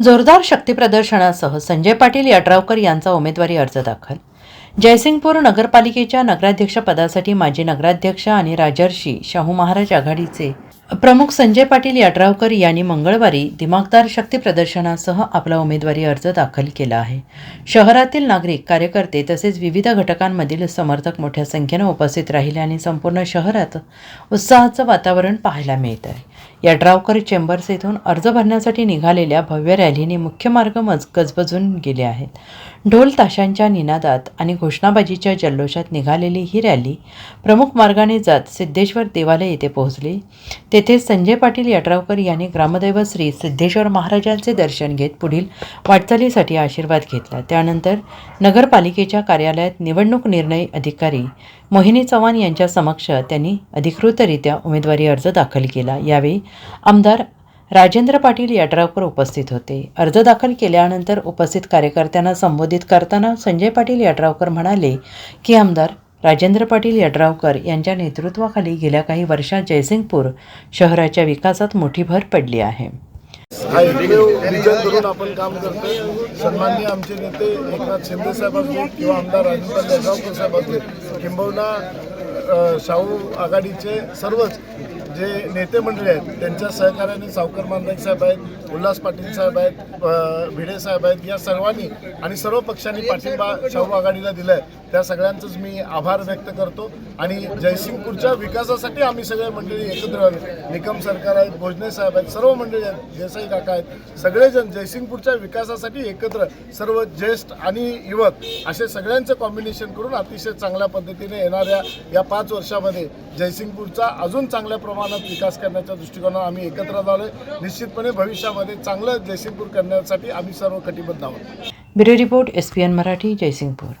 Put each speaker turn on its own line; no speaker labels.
जोरदार शक्तीप्रदर्शनासह संजय पाटील यड्रावकर यांचा उमेदवारी अर्ज दाखल. जयसिंगपूर नगरपालिकेच्या नगराध्यक्षपदासाठी माजी नगराध्यक्ष आणि राजर्षी शाहू महाराज आघाडीचे प्रमुख संजय पाटील यड्रावकर यांनी मंगळवारी दिमागदार शक्ती प्रदर्शनासह आपला उमेदवारी अर्ज दाखल केला आहे. शहरातील नागरिक कार्यकर्ते तसेच विविध घटकांमधील समर्थक मोठ्या संख्येनं उपस्थित राहिले आणि संपूर्ण शहरात उत्साहाचं वातावरण पाहायला मिळत आहे यड्रावकर चेंबर्स येथून अर्ज भरण्यासाठी निघालेल्या भव्य रॅलीने मुख्य मार्ग मज गजबजून गेले आहेत. ढोल ताशांच्या निनादात आणि घोषणाबाजीच्या जल्लोषात निघालेली ही रॅली प्रमुख मार्गाने जात सिद्धेश्वर देवालय येथे पोहोचली. तेथे संजय पाटील यड्रावकर यांनी ग्रामदैवत श्री सिद्धेश्वर महाराजांचे दर्शन घेत पुढील वाटचालीसाठी आशीर्वाद घेतला. त्यानंतर नगरपालिकेच्या कार्यालयात निवडणूक निर्णय अधिकारी मोहिनी चव्हाण यांच्या समक्ष त्यांनी अधिकृतरित्या उमेदवारी अर्ज दाखल केला. यावेळी आमदार राजेंद्र पाटील यड्रावकर उपस्थित होते. अर्ज दाखल केल्यानंतर उपस्थित कार्यकर्त्यांना संबोधित करताना संजय पाटील यड्रावकर म्हणाले की आमदार राजेंद्र पाटील यड्रावकर यांच्या नेतृत्वाखाली गेल्या काही वर्षात जयसिंगपूर शहराच्या विकासात मोठी भर पडली आहे.
हा एकमेव विजन आपण काम करतोय. सन्माननीय आमचे नेते एकनाथ शिंदे साहेब असतील किंवा आमदार राजेंद्र साहेब असतील किंबहुना शाहू आघाडीचे सर्वच जे नेते मंडळी आहेत त्यांच्या सहकार्याने सावकर माननाईक साहेब आहेत उल्हास पाटील साहेब आहेत भिडे साहेब आहेत या सर्वांनी आणि सर्व पक्षांनी पाठिंबा शाहू आघाडीला दिलाय. त्या सगळ्यांचंच मी आभार व्यक्त करतो आणि जयसिंगपूरच्या विकासासाठी आम्ही सगळे मंडळी एकत्र आलो. निकम सरकार आहेत भोजने साहेब आहेत सर्व मंडळी आहेत देसाई काका आहेत सगळेजण जयसिंगपूरच्या विकासासाठी एकत्र सर्व ज्येष्ठ आणि युवक असे सगळ्यांचं कॉम्बिनेशन करून अतिशय चांगल्या पद्धतीने येणाऱ्या या पाच वर्ष वर्षामध्ये जयसिंगपूरचा अजून चांगल्या प्रमाणात विकास करण्याच्या दृष्टिकोनात आम्ही एकत्र झालोय. निश्चितपणे भविष्यामध्ये चांगलं जयसिंगपूर करण्यासाठी आम्ही सर्व कटिबद्ध आहोत.
Bureau report S P N Marathi Jaysingpur.